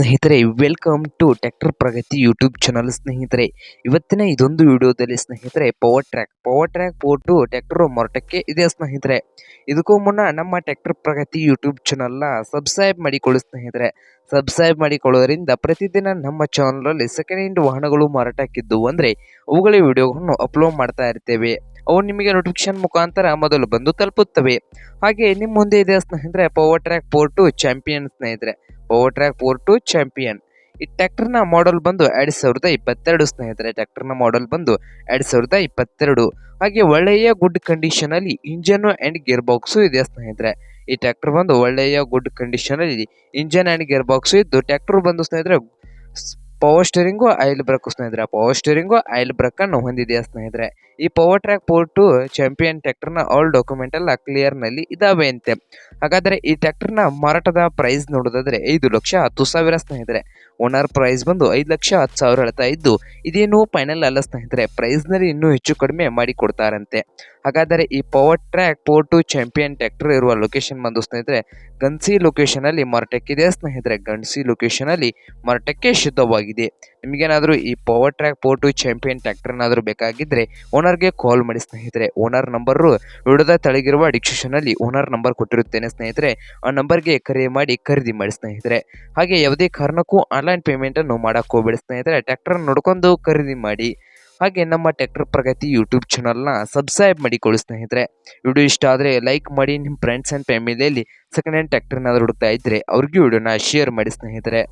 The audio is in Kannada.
ಸ್ನೇಹಿತರೆ welcome to tractor Pragati YouTube channel ಸ್ನೇಹಿತರೆ. ಇವತ್ತಿನ ಇದೊಂದು ವಿಡಿಯೋದಲ್ಲಿ ಸ್ನೇಹಿತರೆ power track power track four two tractor ಮಾರಾಟಕ್ಕೆ ಇದೆ ಸ್ನೇಹಿತರೆ. ಇದಕ್ಕೂ ಮುನ್ನ ನಮ್ಮ ಟ್ರ್ಯಾಕ್ಟರ್ ಪ್ರಗತಿ ಯೂಟ್ಯೂಬ್ ಚಾನಲ್ನ ಸಬ್ಸ್ಕ್ರೈಬ್ ಮಾಡಿಕೊಳ್ಳಿ ಸ್ನೇಹಿತರೆ. ಸಬ್ಸ್ಕ್ರೈಬ್ ಮಾಡಿಕೊಳ್ಳೋದ್ರಿಂದ ಪ್ರತಿದಿನ ನಮ್ಮ ಚಾನಲಲ್ಲಿ ಸೆಕೆಂಡ್ ಹ್ಯಾಂಡ್ ವಾಹನಗಳು ಮಾರಾಟಕ್ಕಿದ್ದು ಅಂದರೆ ಅವುಗಳ ವಿಡಿಯೋಗಳನ್ನು ಅಪ್ಲೋಡ್ ಮಾಡ್ತಾ ಇರ್ತೇವೆ. ಅವು ನಿಮಗೆ ನೋಟಿಫಿಕೇಶನ್ ಮುಖಾಂತರ ಮೊದಲು ಬಂದು ತಲುಪುತ್ತವೆ. ಹಾಗೆ ನಿಮ್ಮ ಮುಂದೆ ಇದೆ ಸ್ನೇಹಿತರೆ power track four two champion ಸ್ನೇಹಿತರೆ. Power track four two champion ಈ ಟ್ರ್ಯಾಕ್ಟರ್ನ ಮಾಡೆಲ್ ಬಂದು ಎರಡು ಸಾವಿರದ ಇಪ್ಪತ್ತೆರಡು ಸ್ನೇಹಿತರೆ ಟ್ರ್ಯಾಕ್ಟರ್ನ ಮಾಡೆಲ್ ಬಂದು ಎರಡು ಸಾವಿರದ ಇಪ್ಪತ್ತೆರಡು. ಹಾಗೆ ಒಳ್ಳೆಯ ಗುಡ್ ಕಂಡೀಷನ್ ಅಲ್ಲಿ ಇಂಜನ್ ಅಂಡ್ ಗೇರ್ ಬಾಕ್ಸು ಇದೆ ಸ್ನೇಹಿತರೆ. ಈ ಟ್ರ್ಯಾಕ್ಟರ್ ಬಂದು ಒಳ್ಳೆಯ ಗುಡ್ ಕಂಡೀಷನ್ ಅಲ್ಲಿ ಇಂಜನ್ ಅಂಡ್ ಗೇರ್ ಬಾಕ್ಸು ಇದ್ದು ಟ್ರ್ಯಾಕ್ಟರ್ ಬಂದು ಸ್ನೇಹಿತರೆ ಪವರ್ ಸ್ಟೇರಿಂಗು ಆಯಿಲ್ ಬ್ರೇಕ್ ಸ್ನೇಹಿತರೆ. ಪವರ್ ಸ್ಟೇರಿಂಗು ಆಯಿಲ್ ಬ್ರೇಕ್ ಅನ್ನು ಹೊಂದಿದೆಯಾ ಸ್ನೇಹಿತರೆ. ಈ power track four two champion ಟ್ಯಾಕ್ಟರ್ನ all document ಎಲ್ಲ ಕ್ಲಿಯರ್ನಲ್ಲಿ ಇದಾವೆ ಅಂತೆ. ಹಾಗಾದರೆ ಈ ಟ್ಯಾಕ್ಟರ್ನ ಮಾರಾಟದ ಪ್ರೈಸ್ ನೋಡೋದಾದರೆ ಐದು ಲಕ್ಷ ಹತ್ತು ಸಾವಿರ ಸ್ನೇಹಿತರೆ. ಓನರ್ ಪ್ರೈಸ್ ಬಂದು ಐದು ಲಕ್ಷ ಹತ್ತು ಸಾವಿರ ಹೇಳ್ತಾ ಇದ್ದು, ಇದೇನು ಫೈನಲ್ ಅಲ್ಲ ಸ್ನೇಹಿತರೆ. ಪ್ರೈಸ್ನಲ್ಲಿ ಇನ್ನೂ ಹೆಚ್ಚು ಕಡಿಮೆ ಮಾಡಿ ಕೊಡ್ತಾರಂತೆ. ಹಾಗಾದರೆ ಈ power track four two champion tractor ಇರುವ ಲೊಕೇಶನ್ ಬಂದು ಸ್ನೇಹಿತರೆ ಗನ್ಸಿ ಲೊಕೇಶನ್ ಅಲ್ಲಿ ಮಾರಾಟಕ್ಕಿದೆ ಸ್ನೇಹಿತರೆ. ಗನ್ಸಿ ಲೊಕೇಶನ್ ಅಲ್ಲಿ ಮಾರಾಟಕ್ಕೆ ಶುದ್ಧವಾಗಿದೆ. ನಿಮಗೇನಾದರೂ ಈ power track four two champion tractor ಏನಾದರೂ ಬೇಕಾಗಿದ್ರೆ ಓನರ್ಗೆ ಕಾಲ್ ಮಾಡಿ ಸ್ನೇಹಿತರೆ. ಓನರ್ ನಂಬರು ವಿಡಿಯೋದ ತಳಗಿರುವ ಡಿಸ್ಕ್ರಿಪ್ಷನಲ್ಲಿ ಓನರ್ ನಂಬರ್ ಕೊಟ್ಟಿರುತ್ತೇನೆ ಸ್ನೇಹಿತರೆ. ಆ ನಂಬರ್ಗೆ ಕರೆ ಮಾಡಿ ಖರೀದಿ ಮಾಡಿ ಸ್ನೇಹಿತರೆ. ಹಾಗೆ ಯಾವುದೇ ಕಾರಣಕ್ಕೂ ಆನ್ಲೈನ್ ಪೇಮೆಂಟನ್ನು ಮಾಡೋಕ್ಕೆ ಹೋಗಬೇಡಿ ಸ್ನೇಹಿತರೆ. ಟ್ರ್ಯಾಕ್ಟರ್ ನೋಡ್ಕೊಂಡು ಖರೀದಿ ಮಾಡಿ. ಹಾಗೆ ನಮ್ಮ ಟ್ಯಾಕ್ಟರ್ ಪ್ರಗತಿ ಯೂಟ್ಯೂಬ್ ಚಾನಲ್ನ ಸಬ್ಸ್ಕ್ರೈಬ್ ಮಾಡಿಕೊಳ್ಳಿ ಸ್ನೇಹಿತರೆ. ವಿಡಿಯೋ ಇಷ್ಟ ಆದರೆ ಲೈಕ್ ಮಾಡಿ ನಿಮ್ಮ ಫ್ರೆಂಡ್ಸ್ ಆ್ಯಂಡ್ ಫ್ಯಾಮಿಲಿಯಲ್ಲಿ ಸೆಕೆಂಡ್ ಹ್ಯಾಂಡ್ ಟ್ಯಾಕ್ಟರ್ನಾದ್ರೂ ಹುಡುಕ್ತಾ ಇದ್ದರೆ ಅವ್ರಿಗೂ ವಿಡಿಯೋನ ಶೇರ್ ಮಾಡಿ ಸ್ನೇಹಿತರೆ.